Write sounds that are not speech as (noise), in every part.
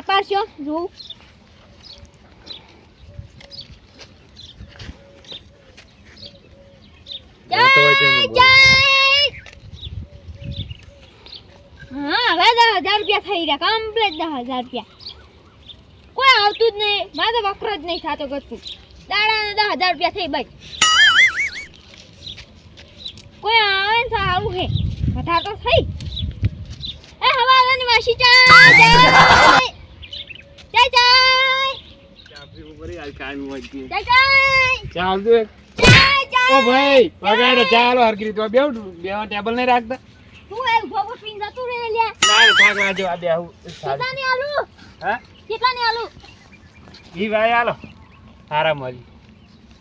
વેપાર જોઉં જય જય! હા હવે દસ હજાર રૂપિયા થઈ ગયા કમ્પ્લીટ દસ હજાર રૂપિયા. કોઈ આવતું જ નહીં મારે તો વખરો જ નહીં થતો ગતું દાડાને દસ હજાર રૂપિયા થઈ બચ કોઈ આવે ને સારું છે વધારે તો થઈ. એ હવાલાની માસી ચા. જય જય. જય ઓ ભાઈ વગાડો ચાલો હરકી રીતે. બેવ બેવા ટેબલ નહીં રાખતા? તું એ ઊભો ઊભો પીને જતું રહે લ્યા. ના થાક લાજો આ બેહું કેટલાની આલુ? હા? કેટલાની આલુ? ઈ ભાઈ હાલો. હારા મળી.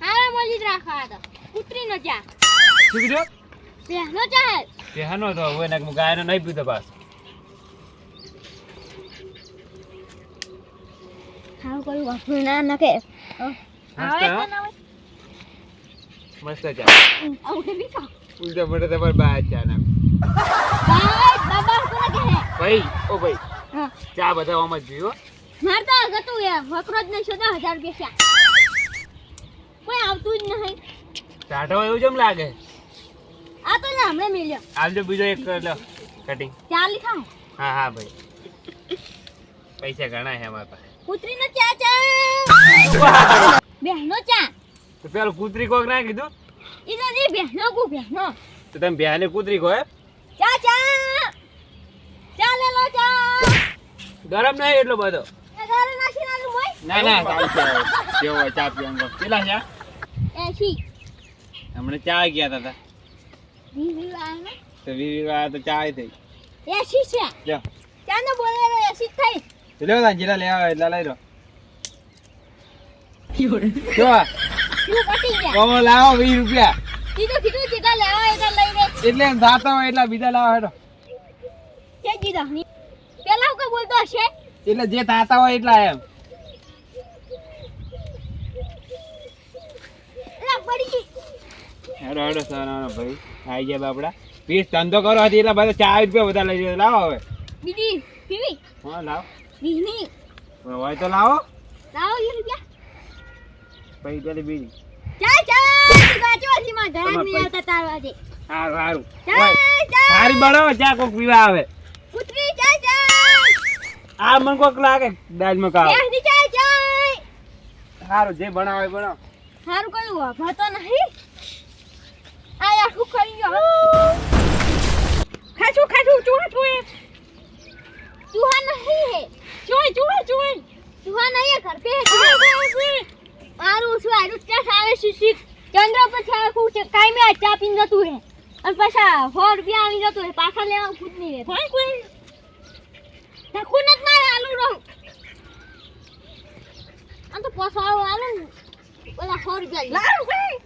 હારા મોજી રાખવા તો. કૂતરીનો ચા શું કીધું? બેહનો ચા હે તો હવે ને ગાયનો નહીં પીતો પાસ હારું કોઈ વાપરું ના નખે આવે તો ના હોય મસ્ત ચા. બી બીકા ઉલટા પડે તમારે બહાર ચા ના બાય બાબા કોને કહે? ભાઈ ઓ ભાઈ હા. ચા બધા આમ જ પીવો માર તો ગતું યાર વકરો જ નહીં શોધા હજાર રૂપિયા કોઈ આવતું જ નહીં. ટાઢો એવું જેમ લાગે? આ તો ને હમણાં મિલ્યો. આવજો બીજો એક લો કટિંગ ચા લીધા હા હા ભાઈ. પૈસા ઘણા છે અમારા પાસે. કૂતરીનો ચા ચા. બેહનો ચા. તો પેલું કૂતરી કોક ના કીધું? ઈ તો નહીં બેહનો કુ બહેનો. તો તમે બહેને કૂતરી કોય ચા ચા. ચા લે લો ચા. ગરમ નહીં એટલો બધો. ના ના કેવો ચા પીવાનો કેટલા છે? એસી હમણાં ચા ગયા હતા તો. વીવી તો ચા થઈ. એસી છે? લ્યો. ચાનો બોલેલો એસી થઈ? લ્યો તાન જેટલા લેવા હોય એટલા લઈ લો કોમો લાવો વીસ રૂપિયા કીધું કીધું જેટલા લેવા એટલા લઈ લે એટલે થાતા હોય એટલા બીજા લાવો હેડો કે ની પેલા કોઈ બોલતો હશે એટલે જે થાતા હોય એટલા એમ હેડો હેડો સર ભાઈ આવી ગયા બાપડા પીસ ધંધો કરો હતી એટલા બધા ચાર રૂપિયા બધા લઈ જાય લાવો હવે બીજી પીવી હા લાવો બીજની? હોય તો લાવો. લાવો વીસ રૂપિયા પછી પેલી બીજી. ચા ચા ગાચો હજી માં ઘરાક નહીં આવતા તાર વાજે. સારું સારું ચા હોય. ચા કોક પીવા આવે. કૂતરી ચા ચા આ મને કોક લાગે દાજમાં કાવ. બેસની ચા ચા સારું જે બનાવે એ બનાવો સારું કયું વાપરતો નહીં. આ આખું કરી ગયો. ખાચું ખાચું ચૂહા ચૂહે ચૂહા નહીં ચૂહે ચૂહે ચૂહે ચૂહા નહીં ઘર પે મારું શું આરું સ્ટેસ આવે શિશિક ચંદ્ર પછી આખું છે. કાઈ મે ચા પીને જતું રહે. અને પાછા સો રૂપિયા આવી જતું રહે. પાછા લેવા ખુદ નહીં રહે ભાઈ કોઈ. ધક્કું નથી મારે આલુ રહું આમ તો પોસાળો આલુ ઓલા સો રૂપિયા લાડુ ભાઈ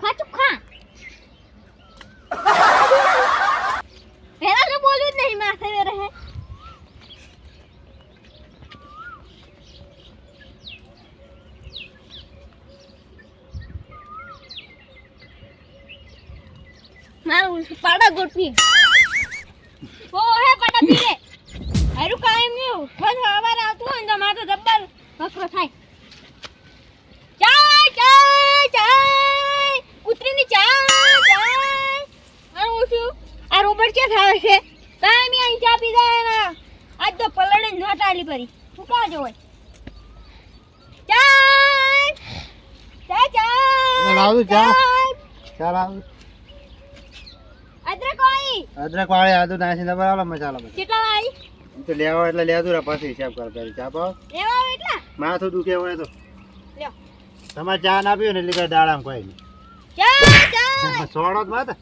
ખાચું ખા પેલા તો બોલ્યું જ નહીં માથે રહે મારું પાડા ગોઠવી ઓ હે પાડા પીરે હારું કાયમનું ખોજ હવારે આવતું હોય તો માથો જબ્બર વકરો થાય. ચાય ચાય ચાય કૂતરીની ચાય ચાય મારું ઓછું આ રોબર્ટ ક્યાં થાય છે? કાયમ અહીં ચા પી જાય ને. આજ તો પલડે ન ટાલી પરી શું કા જો હોય? ચાય ચાય ચાય ચાય ચા. ચાય. ચાલ અદરક વાળી આદુ નાસી ને બરાબર મસાલો બધા કેટલા વાળી? તો લેવા એટલે લેતું રા પછી હિસાબ કર કરી. ચા પાવ. લેવા એટલા? માથું દુખે હોય તો. લ્યો. તમારે ચા ના પીઓ ને એટલે કઈ દાડામાં કોઈ નહીં. ચા ચા! (laughs) સોડો જ માતા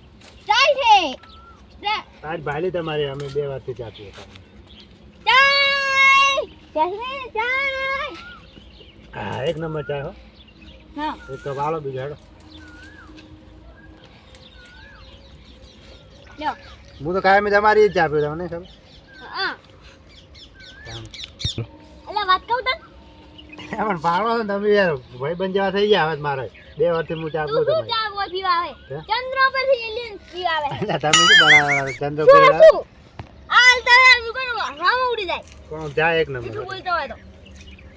ચા છે. આજ ભાલી તમારી અમે બે વારથી ચા પીએ ચા એક નંબર ચા હો. હા. એક કપ આલો બીજો હેડો. લ્યો. હું તો કાયમી તમારી જ ચા પીવું તમને ખબર? હા. એટલે વાત કહું તને? (laughs) પણ છો તમે યાર ભાઈ બંધ જેવા થઈ ગયા હવે મારે. બે વર્ષથી હું ચા તું પીવું શું ચા બોલ પીવાવે હે? ચંદ્ર પરથી એલિયન પીવાવે (laughs) એટલે તમે શું બનાવવાના? ચંદ્ર પર શું આ હાલતા હાલતું કરો રામ ઉડી જાય. કોણ? જાય એક નંબર. બોલતો હોય તો.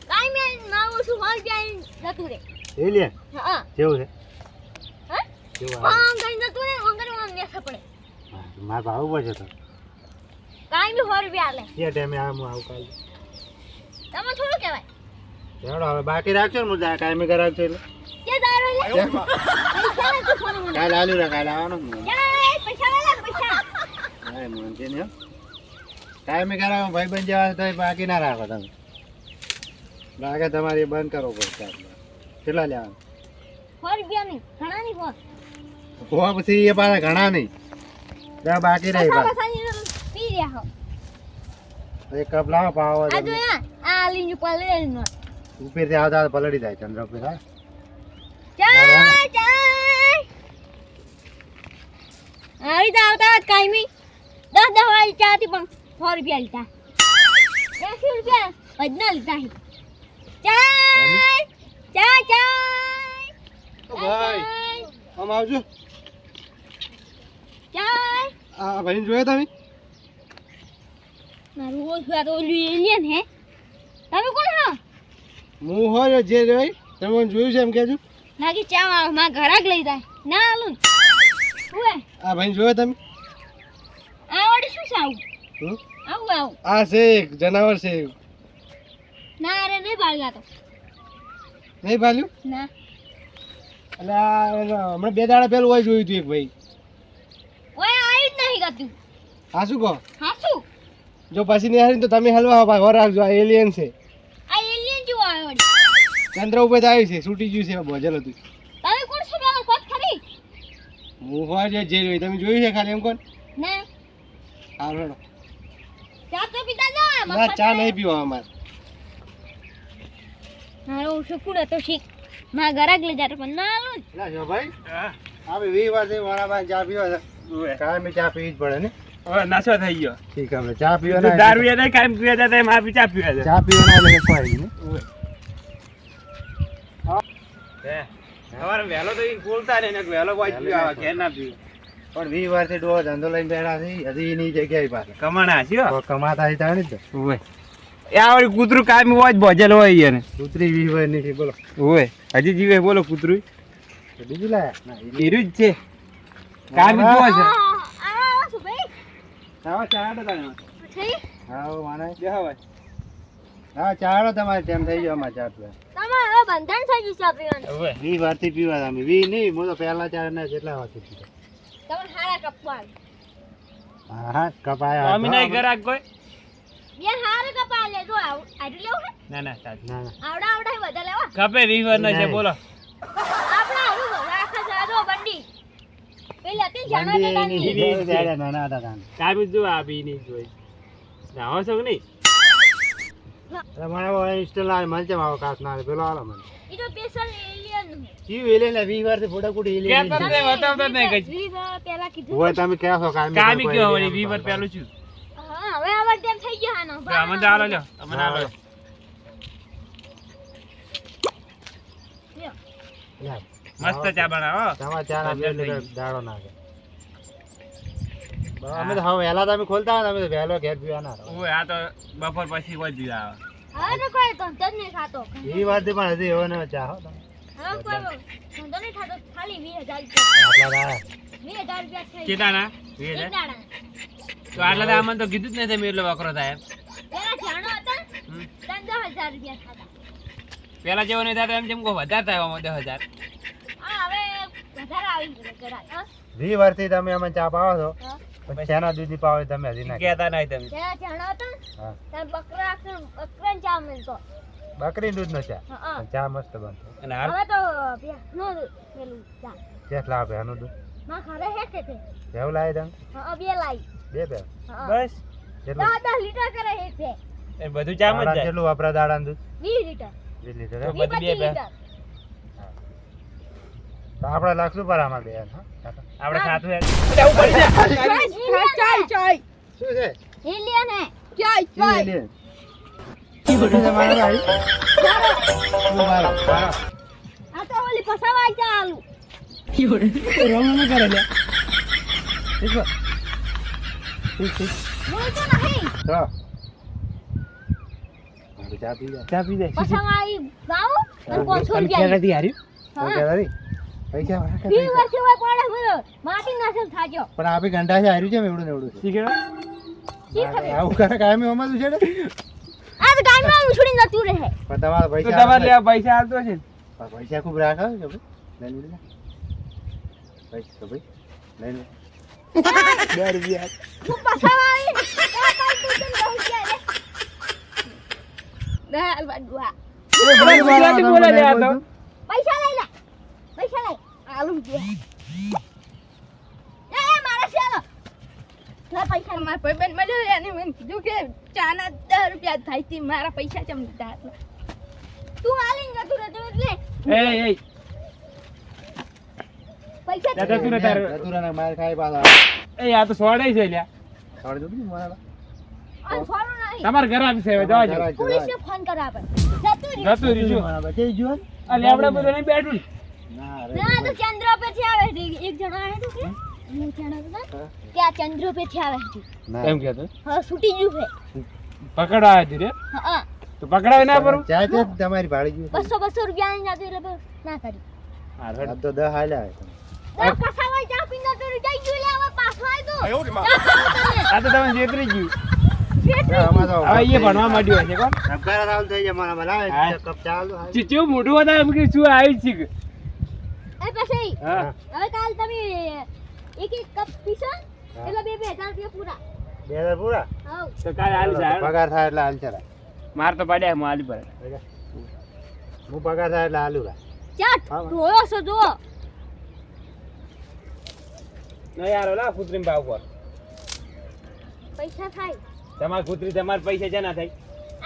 કાઈ મેં મારું શું હાલ જાય જતું રે. એલિયન હા. કેવું છે? હા? કેવું આવે? આમ જતું રે આમ કરી મેસા પડે. હા, મારે ભાવ પડશે તો. કાઈ બી હોર રૂપિયા આલે કે ટાઈમે આ હું આવું કાલે. તમે થોડું કહેવાય. હેડો હવે બાકી રાખજો ને હું કાયમી કરાવજો એટલે. કે દારો લે. પૈસા ફોન મને. કાલે આલ્યું રે કાલે આવવાનું જાય પૈસા લે પૈસા. પૈસા હા મોહનજી ને કાયમી કરાવો ભાઈ બંધ જવા તો બાકી ના રાખો તમે. બાકી તમારે એ બંધ કરવો પડશે કેટલા લેવાનું? સો રૂપિયા નહીં ઘણા નહીં હોવા પછી એ પાછા ઘણા નહીં. દસ બાકી રહી પૈસા પી રહ્યા હો. એક કપ લાવો પાવો આ જો આ લીંજુ પલે નો ઉપરથી આવતા આવતા પલળી જાય ચંદ્ર ઉપર હા. ચાય ચાય આવી તો આવતા કાયમી દસ દસ વાળી ચા હતી પણ સો રૂપિયા લીધા. એસી રૂપિયા વધના લીધા છે. ચાય ચા ચાય ભાઈ આમ આવજો. આ ભાઈ જોયા તમે? મારું ઓછું તો ઓલું એલિયન હે. તમે કોણ હો હું હોય જે જોઈ તમે મને જોયું છે એમ કેજો લાગી ચા મા માં ઘરાક લઈ જાય. ના આલું ઉવે. આ ભાઈ જોયો તમે? આ ઓડી શું સાવ આવું? આવું આ છે જનાવર છે ના અરે નહીં બાળ્યા તો. નહીં ભાલ્યું ના. એટલે હમણાં બે દાડા પહેલું હોય જોયું હતું એક ભાઈ. જ નહીં હા શું કહો? હા શું? જો પછી નહીં તો તમે હલવા ભાઈ વર રાખજો આ એલિયન છે. આ એલિયન જો આવે ચંદ્ર ઉપર જ આવ્યું છે છૂટી ગયું છે ભોજલ હતું તમે કોણ છો પેલો કોત ખરી? હું હોય જે જે જોઈ તમે જોયું છે ખાલી એમ કોણ? ના. હા રેડો ચા તો પીતા જાઓ ના ચા નહીં પીવા અમારે. મારો શુકુડ તો શીખ. માં ઘરાક લે જાય પણ ના આલું ના જો ભાઈ. હા આપણે વી વારથી વરામાં ચા પીવા. કાયમી ચા પીવી જ પડે ને? હવે નશો થઈ ગયો. ઠીક આપણે ચા પીવા દારૂ એ નહીં કાયમ પીવા જતા એમ ચા પીવા જતા ચા પીવા એટલે કોઈ ને? સવારે વહેલો તો બોલતા ને વહેલો કોઈ પીવા ઘેર ના પીવે. પણ વી વારથી ધંધો લઈને બેઠા છે હજી એની જગ્યાએ કમાણા હસી કમાતા તાણી જ. ઉવે. એ આ કૂતરું કાયમ હોય જ ભોજેલ હોય એને. ઉતરી વી વારની બોલો. ઉવે. હજી જીવે બોલો કૂતરું. બીજું લાયા? હીરું જ છે. જ જોવે છે. આ શું ભાઈ આવો ચા આડો તાણે. થઈ હા હો, માનાય. હા ચાડો તમારે ટાઈમ થઈ ગયો અમારે ચા તમારે હવે બંધન થઈ ગયું છે પીવાનું. હવે. વી વાતી પીવા અમે. વી નહીં મો તો પહેલા ચા ના જેટલા વારથી પીતો. તમે હારા કપવાન હા હા કપાયા અમે નહીં ગરાક કોઈ બે હારા કપા લે જો આવું આટલું લેવું ના ના સાચ ના ના. આવડા આવડા બધા લેવા કપે રીવર ના છે બોલો. આપણા આવું રાખા છે જો બંડી પેલા તે જાણો બંડી તો એની તાની જોઈ ત્યારે નાના હતા તાને. કાયમ જ જો આ બી નહીં જોઈ. નાહો. છો નહીં એટલે ઇન્સ્ટોલ આવે મને કેમ આવો કાચ ના પેલો આલો મને. ઈ તો સ્પેશિયલ એલિયન જીવ એલે ને વી વારથી ફોટા કુડી એલે ક્યાં તમે બતાવતા જ નહીં કઈ. પેલા કીધું હોય તમે કહો છો? કાયમી કામી કયો વળી વીવર પેલું છું. હા હવે આવા ટાઈમ થઈ ગયો આનો. અમને આલો લ્યો. અમને આલો લ્યો. મસ્ત ચા બનાવો તમારે ચા ના દાડો નાખે. અમે તો હવે વહેલા તમે ખોલતા હોય અમે તો વહેલો ઘેર પીવા ના. ઓય આ તો બપોર પછી કોઈ દી આવે હવે તો કોઈ ધંધો જ નહીં ખાતો એ વાત પણ હજી એવો ને ચા હો કીધું જ નહીં તમે એટલો વકરો થાય. પેલા જેવો નહીં થતો એમ જેમ કહો વધારે થાય દસ હજાર. વીસ વર્ષથી તમે અમે ચા પાવો છો? ચાના પણ શેના દૂધી પાવો તમે હજી ના. કહેતા નહીં તમે. પેલા જાણો હતા બકરા ચા મળતો બકરી દૂધ નો ચા ચા? મસ્ત બનતો અને હવે તો ભેંસનું પેલું ચા. કેટલા આપે આનું દૂધ? માં ઘરે હે છે. તે કેવું લાવે તમે? હા બે લાઈ બે બે? બસ. કેટલું? દસ દસ લીટર કરે હે છે એ બધું ચામ જ દાડા જાય. કેટલું વપરા દાડાનું દૂધ? વીસ લીટર. વીસ લીટર તો એમ? વીસ બધી બે બે. તો આપણે લાગશું પર આમાં બે હા કાકા? આપણે હા. ચાય શું છે એલિયન હે ચાય શું છે મારે ભાઈ? શું મારો? મારો. આ તો ઓલી પસાવા ચાલુ રમણ કરે લે બોલતો નહીં હા, ચા પી જા ચા પી રૂપિયા હા. તારી પૈસા વાળા કે વીસ પૈસા? વર્ષે હોય પડે બોલો માટી નાખેલ થાજો. પણ આપે છે હાર્યું છે એમ એવડું ને એવડું છે. શી કહેવાય? શી ખબર? આવું કરે કાયમી છે ને? આ તો જતું રહે. પણ તમારા તો પૈસા તમારે પૈસા આવતો છે પણ પૈસા ખૂબ રાખો ભાઈ? પૈસા તો ભાઈ બે રૂપિયા તું આવી પૈસા લઈ પૈસા લઈ આલુ દે એ એ મારા ચાલો લે પૈસા. મારા ભાઈબંધ મળ્યો એને મને કીધું કે ચાના દસ રૂપિયા થાય છે. મારા પૈસા ચમ દીધા તું આલીને જતું રહેતો એટલે. એ એ પૈસા દાદા તું ને તારે. માર ખાઈ પાછા. એ આ તો સોડે છે લ્યા. છોડી દઉં મારા? અને છોડું નહીં. તમારે ઘર આપી છે જવા પોલીસને જરાક. ફોન જતું રહે. જતું રહીશું જો આ લેબડા બધું નહીં બેઠું ને. તો ચંદ્ર પે થી આવે છે. એક જણા આવે તો કે? હું ચણો તો કે આ ચંદ્ર પે થી આવે છે. એમ કે તો હા છૂટી ગયું છે. પકડવા આવી રે? હા. તો પકડાવે ના પર ચા છે તમારી ભાડી ગયું બસો બસો રૂપિયા ની જાતું એટલે ના કરી. આ તો દસ હાલ્યા આવે દસ ચા પીને જતું જઈ ગયું લે હવે પાછો આય તો. આ તો તમે જેતરી ગયું. તો ચી- મોઢું એમ કે શું આવી છે પછી? હવે કાલ તમે એક એક કપ પીશો એટલે બે બે હજાર રૂપિયા પૂરા. બે હજાર પૂરા? તો કાલે હાલ છે પગાર થાય એટલે હાલ છે માર તો પડ્યા હું હાલી પડે હું પગાર થાય એટલે હાલું રા ચાટ ધોયો છો જો નહીં યાર ઓલા કુત્રીમ ભાવ પર. પૈસા થાય. તમારે કુતરી તમારે પૈસા છે ના થાય.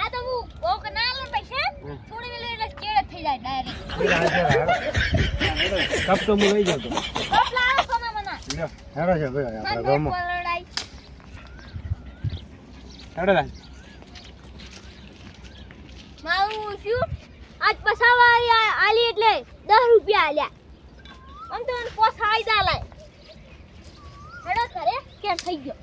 આ તો હું ઓક ના લે પૈસા. થોડી વેલે જાય ડાયરેક્ટ કપ તો હું લઈ જાઉં તો કપ લાવો સોના મના હેરો છે ભાઈ આપણા મને હેડો તાન. મારું શું? આજ પસાવા આલી- એટલે દસ રૂપિયા આલ્યા. આમ તો મને પોસ આયદા લાય હેડો કરે કે થઈ ગયો.